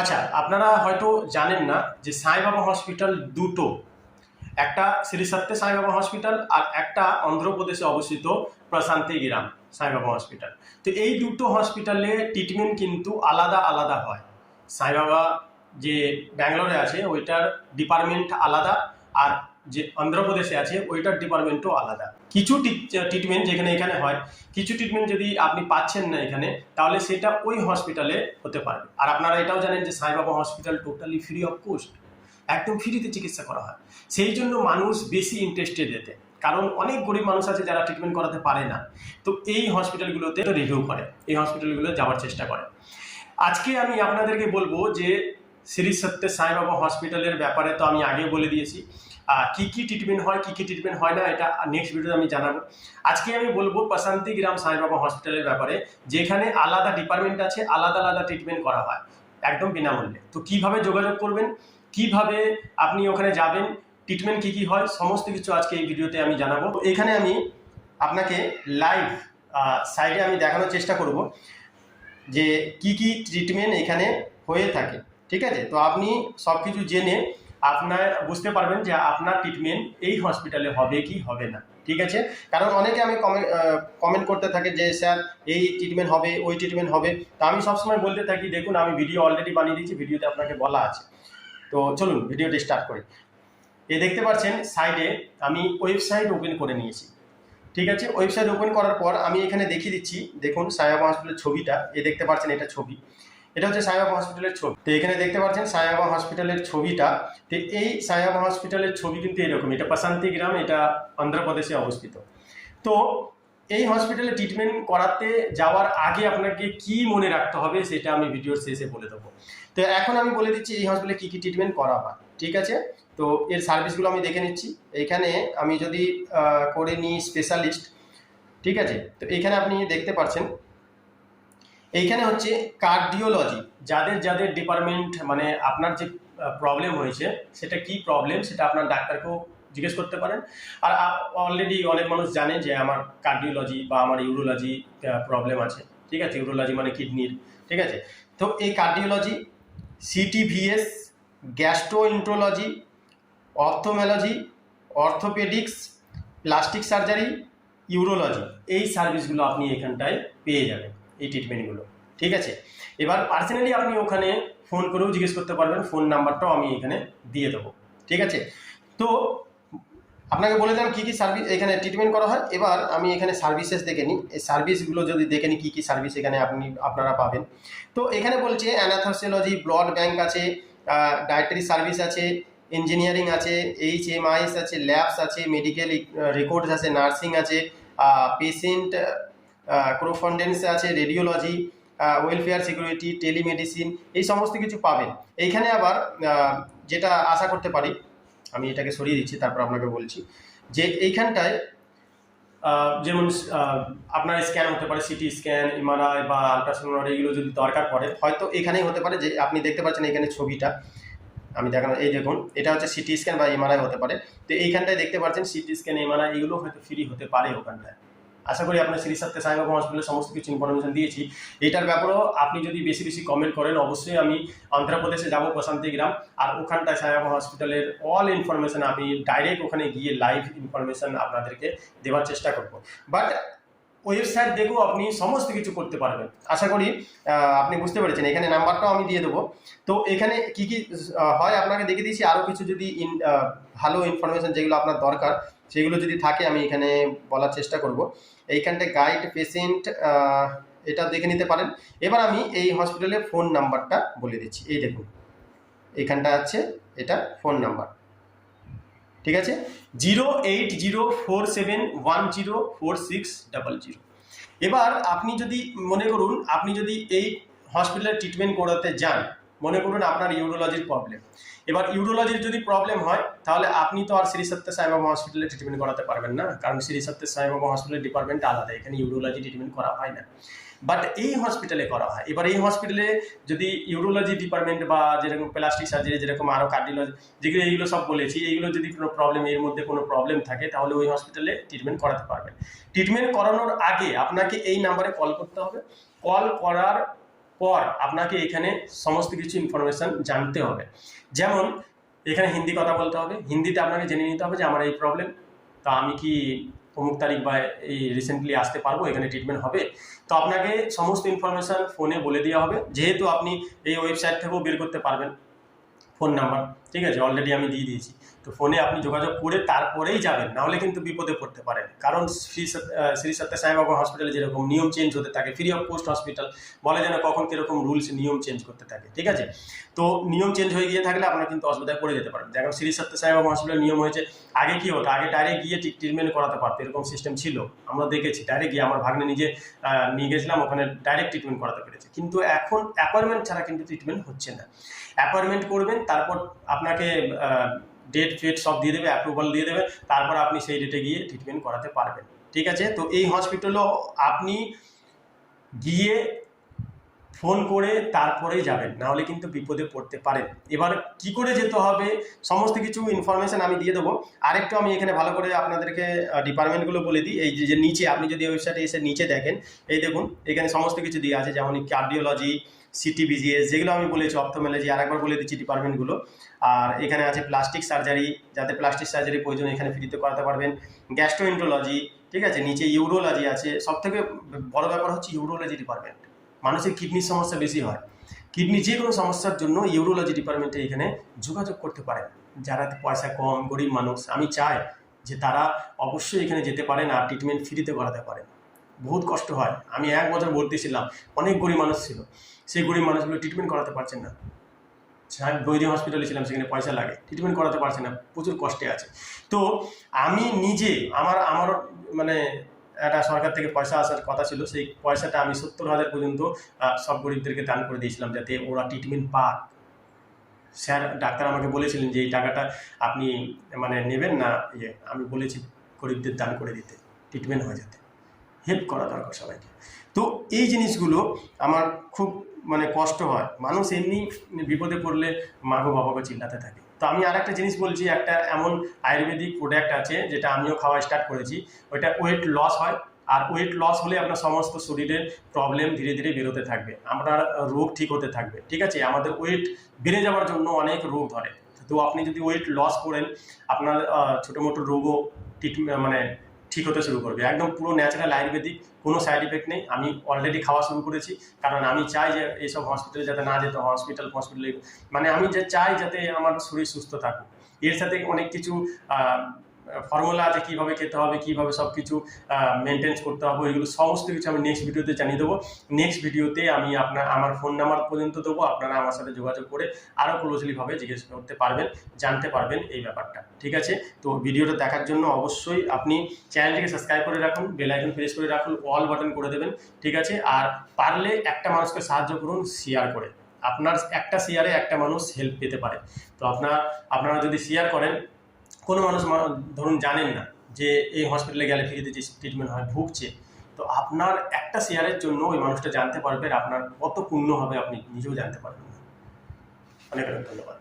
আচ্ছা আপনারা হয়তো জানেন না যে সাইবাবা হসপিটাল দুটো। একটা শ্রী সত্য সাইবাবা হসপিটাল আর একটা অন্ধ্রপ্রদেশে অবস্থিত প্রশান্তি গ্রাম, সাইবাবা হসপিটাল। তো এই দুটো হসপিটালে ট্রিটমেন্ট কিন্তু আলাদা আলাদা হয়। সাইবাবা যে ব্যাঙ্গালোরে আছে, ওইটার ডিপার্টমেন্ট আলাদা আর যে অন্ধ্রপ্রদেশে আছে, ওইটার ডিপার্টমেন্টও আলাদা। কিছু ট্রিটমেন্ট যেখানে এখানে হয়, কিছু ট্রিটমেন্ট যদি আপনি পাচ্ছেন না এখানে, তাহলে সেটা ওই হসপিটালে হতে পারবে। আর আপনারা এটাও জানেন যে Saibaba hospital totally free of cost একদম ফ্রিতে চিকিৎসা করা হয়। সেই জন্য মানুষ বেশি ইন্টারেস্টেড এতে। কারণ অনেক গরিব মানুষ আছে যারা ট্রিটমেন্ট করাতে পারে না। তো এই হসপিটালগুলোতে রিভিউ করে, এই হসপিটালগুলো যাওয়ার চেষ্টা করে। আজকে আমি আপনাদেরকে বলব যে শ্রী সত্য সাইবাবা হসপিটালের ব্যাপারে তো আমি আগে বলে দিয়েছি। কি কি ট্রিটমেন্ট হয়, কি কি ট্রিটমেন্ট হয় না, এটা নেক্সট ভিডিওতে আমি জানাব। আজকে আমি বলব প্রশান্তি গ্রাম সাইবাবা হসপিটালের ব্যাপারে, যেখানে আলাদা ডিপার্টমেন্ট আছে, আলাদা আলাদা ট্রিটমেন্ট করা হয়, একদম বিনামূল্যে। তো কীভাবে যোগাযোগ করবেন, কীভাবে আপনি ওখানে যাবেন ট্রিটমেন্ট কি কি হয়, সমস্ত কিছু আজকে এই ভিডিওতে আমি জানাব। এখানে আমি আপনাকে লাইভ সাইডে আমি দেখানোর চেষ্টা করব, যে কি কি ট্রিটমেন্ট এখানে হয়ে থাকে। ঠিক আছে? তো আপনি সব কিছু জেনে আপনার, বুঝতে পারবেন যে আপনার ট্রিটমেন্ট এই হসপিটালে হবে কি হবে না। ঠিক আছে? কারণ অনেকে আমি কমেন্ট করতে থাকে যে, স্যার, এই ট্রিটমেন্ট হবে, ওই ট্রিটমেন্ট হবে। তো আমি সবসময় বলতে থাকি, দেখুন, আমি ভিডিও অলরেডি বানিয়ে দিয়েছি ভিডিওতে আপনাকে বলা আছে। তো চলুন ভিডিওটি স্টার্ট করি। এ দেখতে পাচ্ছেন সাইডে আমি ওয়েবসাইট ওপেন করে নিয়েছি। ঠিক আছে? ওয়েবসাইট ওপেন করার পর আমি এখানে দেখিয়ে দিচ্ছি, দেখুন, সায়াবা হসপিটালের ছবিটা। এ দেখতে পাচ্ছেন এটা ছবি। এটা হচ্ছে সায়াবা হসপিটালের ছবি। তো এখানে দেখতে পাচ্ছেন সায়াবা হসপিটালের ছবিটা। তো এই সায়াবা হসপিটালের ছবি কিন্তু এরকম, এটা প্রশান্তি গ্রাম, এটা অন্ধ্রপ্রদেশে অবস্থিত। তো এই হসপিটালে ট্রিটমেন্ট করাতে যাওয়ার আগে আপনাকে কি মনে রাখতে হবে সেটা আমি ভিডিওর শেষে বলে দেবো। তো এখন আমি বলে দিচ্ছি এই হসপিটালে কী কী ট্রিটমেন্ট করা হয়, ঠিক আছে? তো এর সার্ভিসগুলো আমি দেখে নিচ্ছি। এখানে আমি যদি করে নিই স্পেশালিস্ট ঠিক আছে? তো এখানে আপনি দেখতে পাচ্ছেন এইখানে হচ্ছে কার্ডিওলজি যাদের যাদের ডিপার্টমেন্ট মানে আপনার যে প্রবলেম হয়েছে, সেটা কি প্রবলেম সেটা আপনার ডাক্তারকেও জিজ্ঞেস করতে পারেন। আর অলরেডি অনেক মানুষ জানে যে আমার কার্ডিওলজি বা আমার ইউরোলজি প্রবলেম আছে। ঠিক আছে? ইউরোলজি মানে কিডনির ঠিক আছে? তো এই cardiology CTVS gastroenterology ophthalmology orthopaedics plastic surgery urology এই সার্ভিসগুলো আপনি এখানটায় পেয়ে যাবেন। এই ট্রিটমেন্টগুলো ঠিক আছে? এবার পার্সোনালি আপনি ওখানে ফোন করেও জিজ্ঞেস করতে পারবেন ফোন নাম্বারটাও আমি এখানে দিয়ে দেবো, ঠিক আছে? তো আপনাকে বলে দিলাম কী কী সার্ভিস এখানে ট্রিটমেন্ট করা হয়, এবার আমি এখানে সার্ভিসেস দেখে নিই। এই সার্ভিসগুলো যদি দেখে নিই, কী কী সার্ভিস এখানে আপনি, আপনারা পাবেন। তো এখানে বলছে অ্যানাথোসিওলজি, ব্লাড ব্যাংক আছে ডায়েটারি সার্ভিস আছে ইঞ্জিনিয়ারিং আছে এইচ এম আইস আছে ল্যাবস আছে মেডিকেল রেকর্ডস আছে নার্সিং আছে পেশেন্ট ক্রোফন্ডেন্স আছে রেডিওলজি ওয়েলফেয়ার সিকিউরিটি টেলিমেডিসিন এই সমস্ত কিছু পাবেন। এইখানে আবার যেটা আশা করতে পারি, আমি এটাকে সরিয়ে দিচ্ছি, তারপর আপনাকে বলছি। যে এইখানটায় যেমন আপনার স্ক্যান হতে পারে সিটি স্ক্যান এমআরআই বা আলট্রাসাউন্ড এইগুলো যদি দরকার পড়ে, হয়তো এখানেই হতে পারে যে আপনি দেখতে পাচ্ছেন এখানে ছবিটা। আমি দেখানো, এই দেখুন, এটা হচ্ছে সিটি স্ক্যান বা এমআরআই হতে পারে। তো এইখানটায় দেখতে পাচ্ছেন সিটি স্ক্যান এমআরআই এগুলো হয়তো ফ্রি হতে পারে ওখানটায়। আশা করি আপনার শ্রী সাথে সাইবাবা হসপিটালের সমস্ত কিছু ইনফরমেশন দিয়েছি। এটার ব্যাপারেও আপনি যদি বেশি বেশি কমেন্ট করেন, অবশ্যই আমি অন্ধ্রপ্রদেশে যাব, প্রশান্তি গ্রাম। আর ওখানটায় সাইবাবা হসপিটালের অল ইনফরমেশন আমি ডাইরেক্ট ওখানে গিয়ে লাইভ ইনফরমেশন আপনাদেরকে দেওয়ার চেষ্টা করব। বাট ওয়েবসাইট দেখেও আপনি সমস্ত কিছু করতে পারবেন। আশা করি আপনি বুঝতে পেরেছেন। এখানে নাম্বারটাও আমি দিয়ে দেবো। তো এখানে কি কি হয় আপনাকে দেখে দিয়েছি। আরও কিছু যদি ইন ভালো ইনফরমেশন যেগুলো আপনার দরকার, সেগুলো যদি থাকে, আমি এখানে বলার চেষ্টা করব। এইখানটায় গাইড পেশেন্ট এটা দেখে নিতে পারেন। এবার আমি এই হসপিটালের ফোন নাম্বারটা বলে দিচ্ছি। এই দেখুন, এইখানটা আছে, এটা ফোন নাম্বার ঠিক আছে? Zero eight zero four seven one zero four six double zero এবার আপনি যদি মনে করুন, আপনি যদি এই হসপিটালে ট্রিটমেন্ট করাতে যান, মনে করুন আপনার ইউরোলজির প্রবলেম এবার ইউরোলজির যদি প্রবলেম হয়, তাহলে আপনি তো আর শ্রী সত্য সাইবাবা হসপিটালে ট্রিটমেন্ট করাতে পারবেন না, কারণ শ্রী সত্য সাইবাবা হসপিটালের ডিপার্টমেন্ট আলাদা, এখানে ইউরোলজি ট্রিটমেন্ট করা হয় না। বাট এই হসপিটালে করা হয়। এবার এই হসপিটালে যদি ইউরোলজি ডিপার্টমেন্ট বা যেরকম প্লাস্টিক সার্জারি যেরকম আরও কার্ডিওলজি যেগুলো এইগুলো সব বলেছি, এইগুলো যদি কোনো প্রবলেম এর মধ্যে কোনো প্রবলেম থাকে, তাহলে ওই হসপিটালে ট্রিটমেন্ট করাতে পারবেন ট্রিটমেন্ট করানোর আগে আপনাকে এই নাম্বারে কল করতে হবে। কল করার পর আপনাকে এখানে সমস্ত কিছু ইনফরমেশন জানতে হবে। যেমন, এখানে হিন্দি কথা বলতে হবে। হিন্দিতে আপনাকে জেনে নিতে হবে যে, আমার এই প্রবলেম তা আমি কি অমুক তারিখ বা এই রিসেন্টলি আসতে পারব, এখানে ট্রিটমেন্ট হবে। তো আপনাকে সমস্ত ইনফরমেশান ফোনে বলে দেওয়া হবে। যেহেতু আপনি এই ওয়েবসাইট থেকেও বের করতে পারবেন ফোন নাম্বার ঠিক আছে? অলরেডি আমি দিয়ে দিয়েছি। তো ফোনে আপনি যোগাযোগ করে তারপরেই যাবেন, নাহলে কিন্তু বিপদে পড়তে পারেন। কারণ শ্রী শ্রী সত্য সাইবাবা হসপিটালে যেরকম নিয়ম চেঞ্জ হতে থাকে ফ্রি অফ কোস্ট হসপিটাল বলে যেন কখন কীরকম রুলস নিয়ম চেঞ্জ করতে থাকে, ঠিক আছে? তো নিয়ম চেঞ্জ হয়ে গিয়ে থাকলে আপনার কিন্তু অসুবিধায় পড়ে যেতে পারেন। দেখুন, শ্রী সত্য সাইবাবা হসপিটাল নিয়ম হয়েছে, আগে কি হতো? আগে ডাইরেক্ট গিয়ে ট্রিটমেন্ট করাতে পারতো, এরকম সিস্টেম ছিল। আমরা দেখেছি ডাইরেক্ট গিয়ে আমার ভাগ্নে নিজে নিয়ে গেছিলাম, ওখানে ডাইরেক্ট ট্রিটমেন্ট করাতে পেরেছে। কিন্তু এখন অ্যাপয়েন্টমেন্ট ছাড়া কিন্তু ট্রিটমেন্ট হচ্ছে না। অ্যাপয়েন্টমেন্ট করবেন, তারপর আপনাকে ডেট ফেট সব দিয়ে দেবে অ্যাপ্রুভাল দিয়ে দেবে, তারপর আপনি সেই ডেটে গিয়ে ট্রিটমেন্ট করাতে পারবেন। ঠিক আছে? তো এই হসপিটালও আপনি গিয়ে ফোন করে তারপরেই যাবেন, নাহলে কিন্তু বিপদে পড়তে পারেন। এবার কি করে যেতে হবে, সমস্ত কিছু ইনফরমেশন আমি দিয়ে দেবো। আরেকটু আমি এখানে ভালো করে আপনাদেরকে ডিপার্টমেন্টগুলো বলে দিই। এই যে- নিচে, আপনি যদি ওয়েবসাইটে এসে নিচে দেখেন, এই দেখুন, এখানে সমস্ত কিছু দিয়ে আছে, যেমন কার্ডিওলজি সিটি বিজিএস যেগুলো আমি বলেছি অপথোমেলজি আরেকবার বলে দিচ্ছি ডিপার্টমেন্টগুলো আর এখানে আছে প্লাস্টিক সার্জারি যাতে প্লাস্টিক সার্জারি প্রয়োজন এখানে ফ্রিতে করাতে পারবেন। গ্যাস্ট্রোএন্ট্রোলজি ঠিক আছে? নিচে ইউরোলজি আছে। সব থেকে বড় ব্যাপার হচ্ছে ইউরোলজি ডিপার্টমেন্ট মানুষের কিডনির সমস্যা বেশি হয়। কিডনি যে কোনো সমস্যার জন্য ইউরোলজি ডিপার্টমেন্টে এখানে যোগাযোগ করতে পারেন। যারা পয়সা কম, গরিব মানুষ, আমি চাই যে তারা অবশ্যই এখানে যেতে পারেন আর ট্রিটমেন্ট ফ্রিতে করাতে পারেন। বহুত কষ্ট হয়। আমি এক বছর ভর্তি ছিলাম। অনেক গরিব মানুষ ছিল। সেই গরিব মানুষগুলো ট্রিটমেন্ট করাতে পারছেন না। আমি হসপিটালে ছিলাম, সেখানে পয়সা লাগে। ট্রিটমেন্ট করাতে পারছে না। প্রচুর কষ্টে আছে। তো আমি নিজে, আমার আমার মানে একটা সরকার থেকে পয়সা আসার কথা ছিল, সেই পয়সাটা আমি সত্তর হাজার পর্যন্ত সব গরিবদেরকে দান করে দিয়েছিলাম যাতে ওরা ট্রিটমেন্ট পাক। স্যার, ডাক্তার আমাকে বলেছিলেন যে এই টাকাটা আপনি মানে নেবেন না ইয়ে আমি বলেছি গরিবদের দান করে দিতে ট্রিটমেন্ট হয়ে যেতে। হেল্প করা দরকার সবাইকে। তো এই জিনিসগুলো আমার খুব মানে কষ্ট হয়। মানুষ এমনি বিপদে পড়লে মাগো বাবাকে চিল্লাতে থাকে। তো আমি আর একটা জিনিস বলছি, একটা এমন আয়ুর্বেদিক প্রোডাক্ট আছে যেটা আমিও খাওয়া স্টার্ট করেছি। ওইটা ওয়েট লস হয়, আর ওয়েট লস হলে আপনার সমস্ত শরীরের প্রবলেম ধীরে ধীরে বেরোতে থাকবে। আপনার রোগ ঠিক হতে থাকবে, ঠিক আছে? আমাদের ওয়েট বেড়ে যাওয়ার জন্য অনেক রোগ ধরে। তো আপনি যদি ওয়েট লস করেন, আপনার ছোটো মোটো রোগও ট্রিটমেন্ট মানে ঠিক হতে শুরু করবে। একদম পুরো ন্যাচারাল আয়ুর্বেদিক, কোনো সাইড ইফেক্ট নেই। আমি অলরেডি খাওয়া শুরু করেছি, কারণ আমি চাই যে এইসব হসপিটালে যাতে না যেতে হসপিটাল হসপিটালে মানে আমি যে চাই যাতে আমার শরীর সুস্থ থাকুক। এর সাথে অনেক কিছু ফর্মুলা আছে, কীভাবে খেতে হবে, কীভাবে সব কিছু মেনটেন্স করতে হবে এগুলো সমস্ত কিছু আমি নেক্সট ভিডিওতে জানিয়ে দেবো। নেক্সট ভিডিওতে আমি আপনার, আমার ফোন নাম্বার পর্যন্ত দেবো, আপনারা আমার সাথে যোগাযোগ করে আরও ক্লোজলিভাবে জিজ্ঞেস করতে পারবেন, জানতে পারবেন এই ব্যাপারটা, ঠিক আছে? তো ভিডিওটা দেখার জন্য অবশ্যই আপনি চ্যানেলটিকে সাবস্ক্রাইব করে রাখুন বেল আইকন প্রেস করে রাখুন অল বাটন করে দেবেন, ঠিক আছে? আর পারলে একটা মানুষকে সাহায্য করুন শেয়ার করে। আপনার একটা শেয়ারে একটা মানুষ হেল্প পেতে পারে। তো আপনার, আপনারা যদি শেয়ার করেন কোনো মানুষ ধরুন জানেন না যে এই হসপিটালে গেলে ফ্রিতে যে ট্রিটমেন্ট হয়, ভুগছে, তো আপনার একটা শেয়ারের জন্য ওই মানুষটা জানতে পারবে আপনার কত পুণ্য হবে আপনি নিজেও জানতে পারবেন অনেক অনেক ধন্যবাদ।